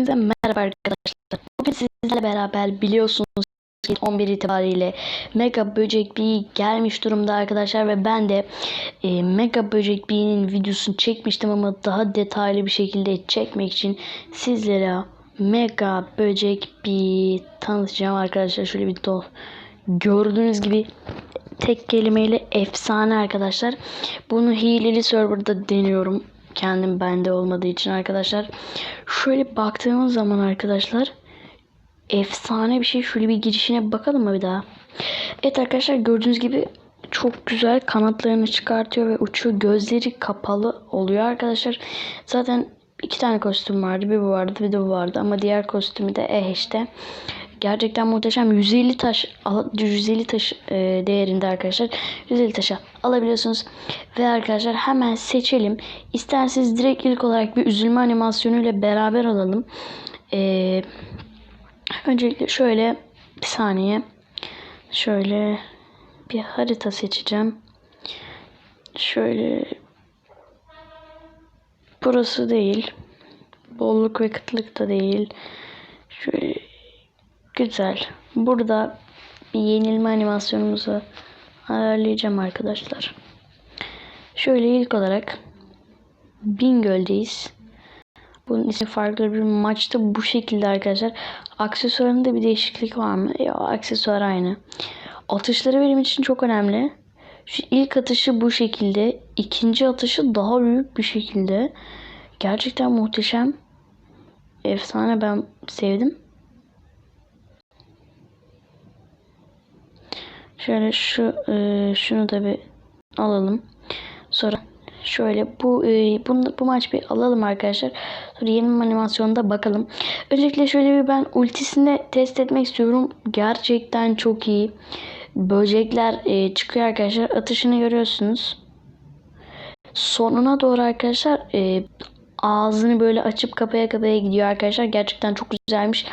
Hepinize merhaba arkadaşlar. Bugün sizlerle beraber biliyorsunuz ki 11 itibariyle Mega Böcek Bee gelmiş durumda arkadaşlar ve ben de e, Mega Böcek Bee'nin videosunu çekmiştim ama daha detaylı bir şekilde çekmek için sizlere Mega Böcek Bee tanıtacağım arkadaşlar. Şöyle bir dol. Gördüğünüz gibi tek kelimeyle efsane arkadaşlar. Bunu hileli serverda deniyorum. Kendim bende olmadığı için arkadaşlar. Şöyle baktığımız zaman arkadaşlar efsane bir şey. Şöyle bir girişine bakalım mı bir daha? Evet arkadaşlar gördüğünüz gibi çok güzel kanatlarını çıkartıyor ve uçuyor. Gözleri kapalı oluyor arkadaşlar. Zaten iki tane kostüm vardı. Bir bu vardı bir de bu vardı. Ama diğer kostümü de eh işte. Gerçekten muhteşem. 150 taş 150 taş e, değerinde arkadaşlar. 150 taşa alabiliyorsunuz. Ve arkadaşlar hemen seçelim. İsterseniz direkt ilk olarak bir üzülme animasyonuyla beraber alalım. Eee Öncelikle şöyle bir saniye şöyle bir harita seçeceğim. Şöyle burası değil. Bolluk ve kıtlık da değil. Şöyle güzel. Burada bir yenilme animasyonumuzu ayarlayacağım arkadaşlar. Şöyle ilk olarak Bingöl'deyiz. Bunun ismi farklı bir maçta bu şekilde arkadaşlar. Aksesuarında bir değişiklik var mı? Ya aksesuar aynı. Atışları benim için çok önemli. Şu ilk atışı bu şekilde. ikinci atışı daha büyük bir şekilde. Gerçekten muhteşem. Efsane ben sevdim. Şöyle şu e, şunu da bir alalım. Sonra Şöyle bu e, bunu, bu maç bir alalım arkadaşlar. Sonra yeni animasyonda bakalım. Öncelikle şöyle bir ben ultisini test etmek istiyorum. Gerçekten çok iyi. Böcekler e, çıkıyor arkadaşlar. Atışını görüyorsunuz. Sonuna doğru arkadaşlar e, ağzını böyle açıp kapaya kapaya gidiyor arkadaşlar. Gerçekten çok güzelmiş.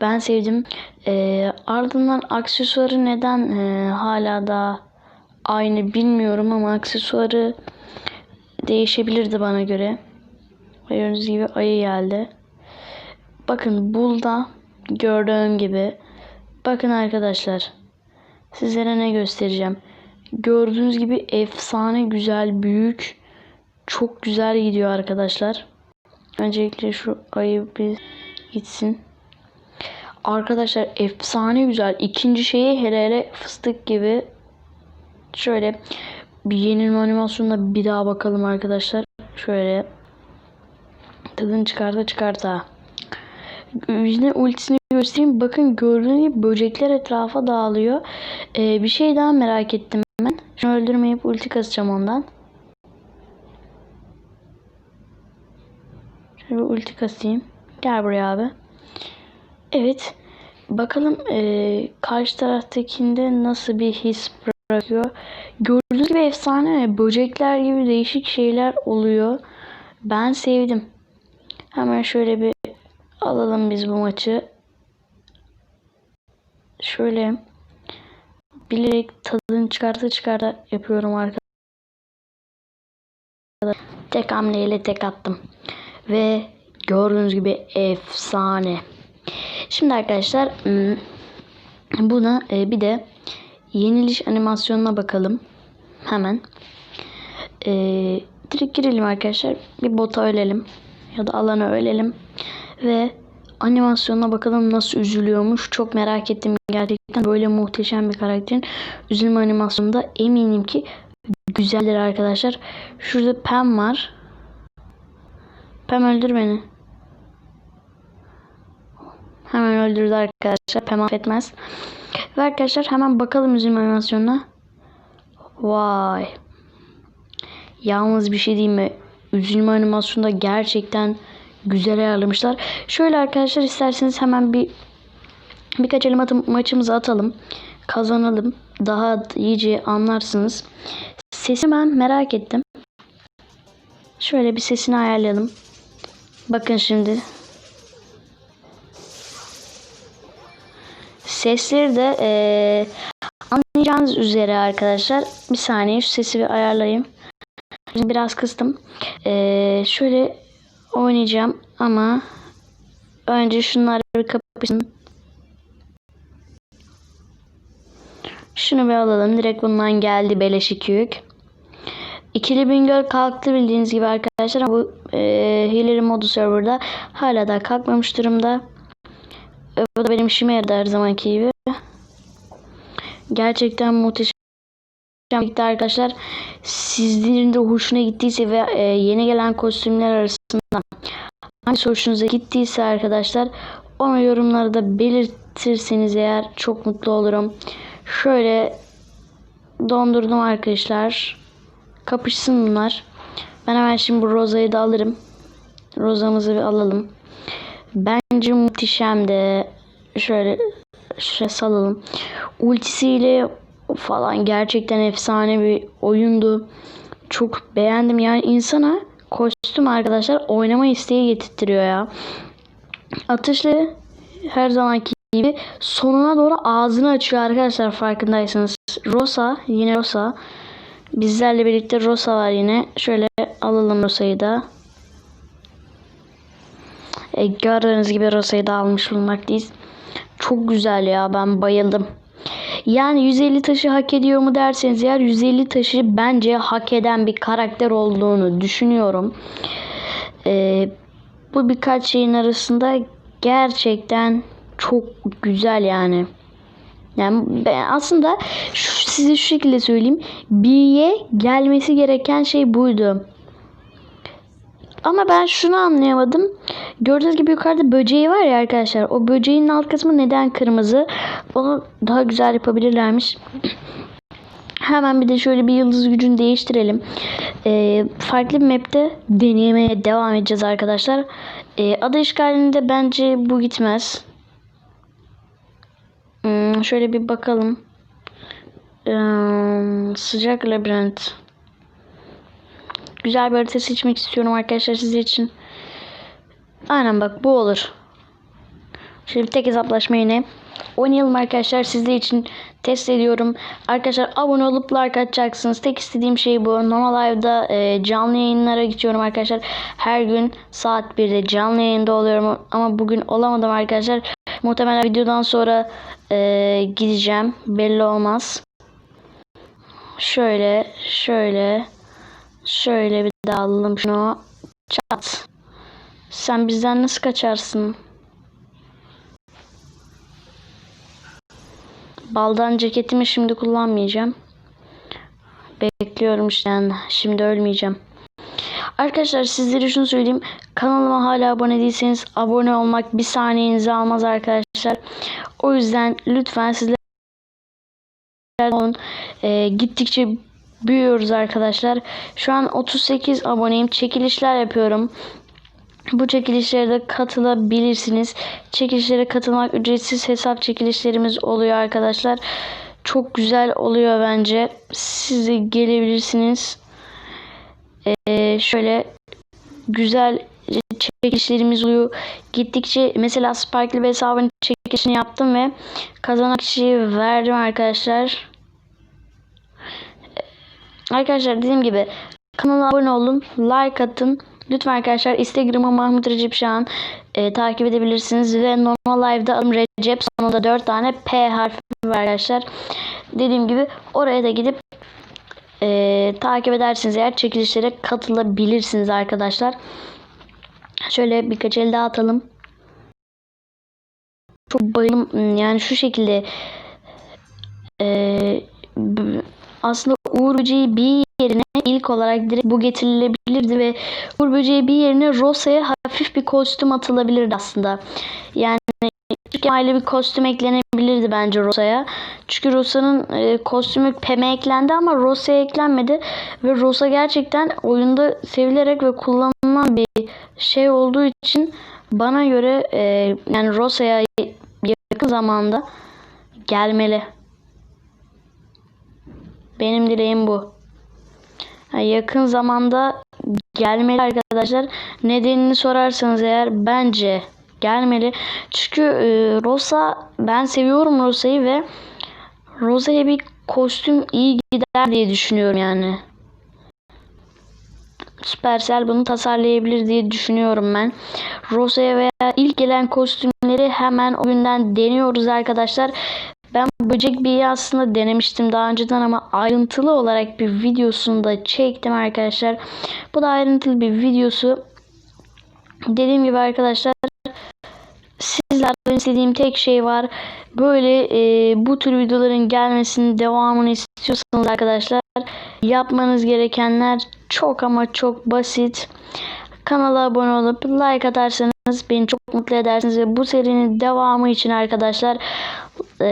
Ben sevdim. E, ardından aksesuarı neden e, hala da aynı bilmiyorum ama aksesuarı değişebilirdi bana göre. Gördüğünüz gibi ayı geldi. Bakın bulda gördüğüm gibi. Bakın arkadaşlar. Sizlere ne göstereceğim. Gördüğünüz gibi efsane güzel büyük. Çok güzel gidiyor arkadaşlar. Öncelikle şu ayı bir gitsin. Arkadaşlar efsane güzel. İkinci şeyi hele hele fıstık gibi. Şöyle bir yenilme animasyonuna bir daha bakalım arkadaşlar. Şöyle tadını çıkarta çıkarta. Yine ultisini göstereyim. Bakın gördüğünüz gibi böcekler etrafa dağılıyor. Ee, bir şey daha merak ettim ben. Şunu öldürmeyip ulti kasacağım ondan. Şöyle bir ulti kasayım. Gel buraya abi. Evet. Bakalım e, karşı taraftakinde nasıl bir his bırakıyor. Gördüğünüz gibi efsane böcekler gibi değişik şeyler oluyor. Ben sevdim. Hemen şöyle bir alalım biz bu maçı. Şöyle bilerek tadını çıkarta çıkarta yapıyorum arkadaşlar. Tek hamleyle tek attım. Ve gördüğünüz gibi efsane. Şimdi arkadaşlar buna e, bir de yeniliş animasyonuna bakalım. Hemen. Ee, direkt girelim arkadaşlar. Bir bota ölelim. Ya da alana ölelim. Ve animasyonuna bakalım nasıl üzülüyormuş. Çok merak ettim gerçekten. Böyle muhteşem bir karakterin üzülme animasyonunda eminim ki güzeldir arkadaşlar. Şurada Pam var. Pam öldür beni. Hemen öldürdü arkadaşlar. Pam affetmez. Ve arkadaşlar hemen bakalım üzülme animasyonuna. Vay. Yalnız bir şey diyeyim mi? Üzülme animasyonunda gerçekten güzel ayarlamışlar. Şöyle arkadaşlar isterseniz hemen bir birkaç elim atım, maçımızı atalım. Kazanalım. Daha iyice anlarsınız. Sesi ben merak ettim. Şöyle bir sesini ayarlayalım. Bakın şimdi. Sesleri de ee, Anlayacağınız üzere arkadaşlar bir saniye şu sesi bir ayarlayayım. Biraz kıstım. Ee, şöyle oynayacağım ama Önce şunları bir kapışın. Şunu bir alalım. Direkt bundan geldi beleş iki yük. İkili Bingöl kalktı bildiğiniz gibi arkadaşlar. Bu e, Hillary modu serverda hala da kalkmamış durumda. Bu da benim işime yaradı her zamanki gibi. Gerçekten muhteşem arkadaşlar. Sizlerin de hoşuna gittiyse ve e, yeni gelen kostümler arasında hangisi hoşunuza gittiyse arkadaşlar onu yorumlarda belirtirseniz eğer çok mutlu olurum. Şöyle dondurdum arkadaşlar. Kapışsın bunlar. Ben hemen şimdi bu rozayı da alırım. Rozamızı bir alalım. Bence muhteşem de şöyle şöyle salalım. Ultisiyle falan gerçekten efsane bir oyundu. Çok beğendim. Yani insana kostüm arkadaşlar oynama isteği getirtiyor ya. Atışlı her zamanki gibi sonuna doğru ağzını açıyor arkadaşlar farkındaysanız. Rosa yine Rosa. Bizlerle birlikte Rosa var yine. Şöyle alalım Rosa'yı da. E, gördüğünüz gibi Rosa'yı da almış bulunmaktayız. Çok güzel ya ben bayıldım. Yani 150 taşı hak ediyor mu derseniz eğer 150 taşı bence hak eden bir karakter olduğunu düşünüyorum. Ee, bu birkaç şeyin arasında gerçekten çok güzel yani. Yani ben aslında şu, size şu şekilde söyleyeyim. B'ye gelmesi gereken şey buydu. Ama ben şunu anlayamadım. Gördüğünüz gibi yukarıda böceği var ya arkadaşlar. O böceğin alt kısmı neden kırmızı? Onu daha güzel yapabilirlermiş. Hemen bir de şöyle bir yıldız gücünü değiştirelim. Ee, farklı bir map'te deneyemeye devam edeceğiz arkadaşlar. Ee, ada işgalinde bence bu gitmez. Hmm, şöyle bir bakalım. Ee, sıcak labirent. Güzel bir harita seçmek istiyorum arkadaşlar sizler için. Aynen bak bu olur. Şimdi tek hesaplaşma yine. Oynayalım arkadaşlar sizler için test ediyorum. Arkadaşlar abone olup like atacaksınız. Tek istediğim şey bu. Normal Live'da e, canlı yayınlara gidiyorum arkadaşlar. Her gün saat 1'de canlı yayında oluyorum. Ama bugün olamadım arkadaşlar. Muhtemelen videodan sonra e, gideceğim. Belli olmaz. Şöyle şöyle şöyle bir daha alalım şunu. Çat. Sen bizden nasıl kaçarsın? Baldan ceketimi şimdi kullanmayacağım. Bekliyorum işte yani. Şimdi ölmeyeceğim. Arkadaşlar sizlere şunu söyleyeyim. Kanalıma hala abone değilseniz abone olmak bir saniyenizi almaz arkadaşlar. O yüzden lütfen sizler olun. Ee, gittikçe büyüyoruz arkadaşlar. Şu an 38 aboneyim. Çekilişler yapıyorum. Bu çekilişlere de katılabilirsiniz. Çekilişlere katılmak ücretsiz hesap çekilişlerimiz oluyor arkadaşlar. Çok güzel oluyor bence. Siz de gelebilirsiniz. Ee, şöyle güzel çekilişlerimiz oluyor. Gittikçe mesela Sparkly bir hesabın çekilişini yaptım ve kazanan kişiyi verdim arkadaşlar. Arkadaşlar dediğim gibi kanala abone olun, like atın. Lütfen arkadaşlar Instagram'a Mahmut Recep Şahan e, takip edebilirsiniz ve normal live'da adım Recep sonunda 4 tane P harfi var arkadaşlar. Dediğim gibi oraya da gidip e, takip edersiniz eğer çekilişlere katılabilirsiniz arkadaşlar. Şöyle birkaç el daha atalım. Çok bayılım yani şu şekilde e, aslında Uğur Böceği bir yerine ilk olarak direkt bu getirilebilirdi ve Uğur Böceği bir yerine Rosa'ya hafif bir kostüm atılabilirdi aslında. Yani aile bir kostüm eklenebilirdi bence Rosa'ya. Çünkü Rosa'nın e, kostümü Pem'e eklendi ama Rosa'ya eklenmedi. Ve Rosa gerçekten oyunda sevilerek ve kullanılan bir şey olduğu için bana göre e, yani Rosa'ya yakın zamanda gelmeli. Benim dileğim bu. yakın zamanda gelmeli arkadaşlar. Nedenini sorarsanız eğer bence gelmeli. Çünkü e, Rosa ben seviyorum Rosa'yı ve Rosa'ya bir kostüm iyi gider diye düşünüyorum yani. Supercell bunu tasarlayabilir diye düşünüyorum ben. Rosa'ya veya ilk gelen kostümleri hemen o günden deniyoruz arkadaşlar. Ben böcek bir aslında denemiştim daha önceden ama ayrıntılı olarak bir videosunu da çektim arkadaşlar. Bu da ayrıntılı bir videosu. Dediğim gibi arkadaşlar sizlerden istediğim tek şey var. Böyle e, bu tür videoların gelmesini devamını istiyorsanız arkadaşlar yapmanız gerekenler çok ama çok basit. Kanala abone olup like atarsanız beni çok mutlu edersiniz ve bu serinin devamı için arkadaşlar e,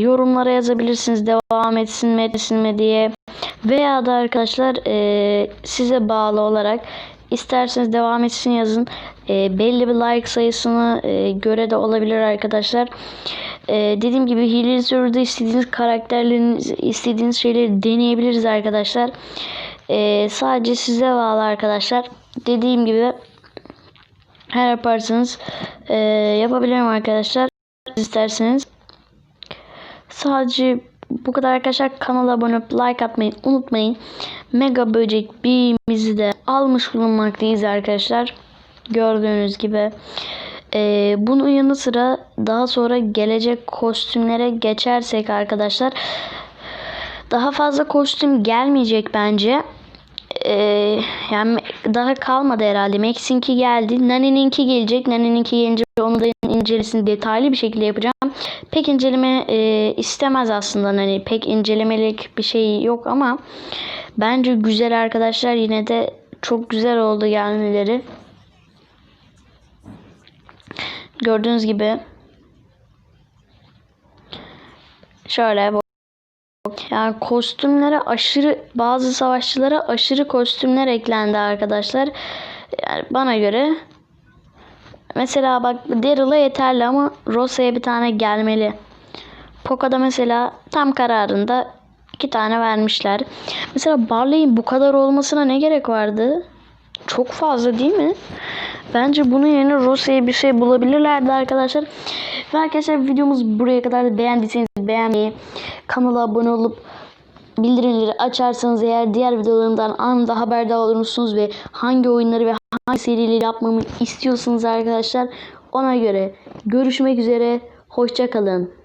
yorumlara yazabilirsiniz. Devam etsin mi etsin mi diye. Veya da arkadaşlar e, size bağlı olarak isterseniz devam etsin yazın. E, belli bir like sayısını e, göre de olabilir arkadaşlar. E, dediğim gibi hileli serverda istediğiniz karakterlerin istediğiniz şeyleri deneyebiliriz arkadaşlar. E, sadece size bağlı arkadaşlar. Dediğim gibi her yaparsanız e, yapabilirim arkadaşlar. İsterseniz Sadece bu kadar arkadaşlar. Kanala abone olup like atmayı unutmayın. Mega böcek birimizi de almış bulunmaktayız arkadaşlar. Gördüğünüz gibi. Ee, bunun yanı sıra daha sonra gelecek kostümlere geçersek arkadaşlar. Daha fazla kostüm gelmeyecek bence. Ee, yani daha kalmadı herhalde. Max'inki geldi. Nani'ninki gelecek. Nani'ninki gelince onu da incelesini detaylı bir şekilde yapacağım. Pek inceleme e, istemez aslında. Hani pek incelemelik bir şey yok ama bence güzel arkadaşlar. Yine de çok güzel oldu gelmeleri. Gördüğünüz gibi şöyle yani kostümlere aşırı bazı savaşçılara aşırı kostümler eklendi arkadaşlar. Yani bana göre mesela bak Daryl'a yeterli ama Rosa'ya bir tane gelmeli. Poco'da mesela tam kararında iki tane vermişler. Mesela Barley'in bu kadar olmasına ne gerek vardı? Çok fazla değil mi? Bence bunun yerine Rosa'ya bir şey bulabilirlerdi arkadaşlar. Ve arkadaşlar videomuz buraya kadar beğendiyseniz beğenmeyi, kanala abone olup bildirimleri açarsanız eğer diğer videolarımdan anında haberdar olursunuz ve hangi oyunları ve hangi serileri yapmamı istiyorsanız arkadaşlar ona göre görüşmek üzere. Hoşçakalın.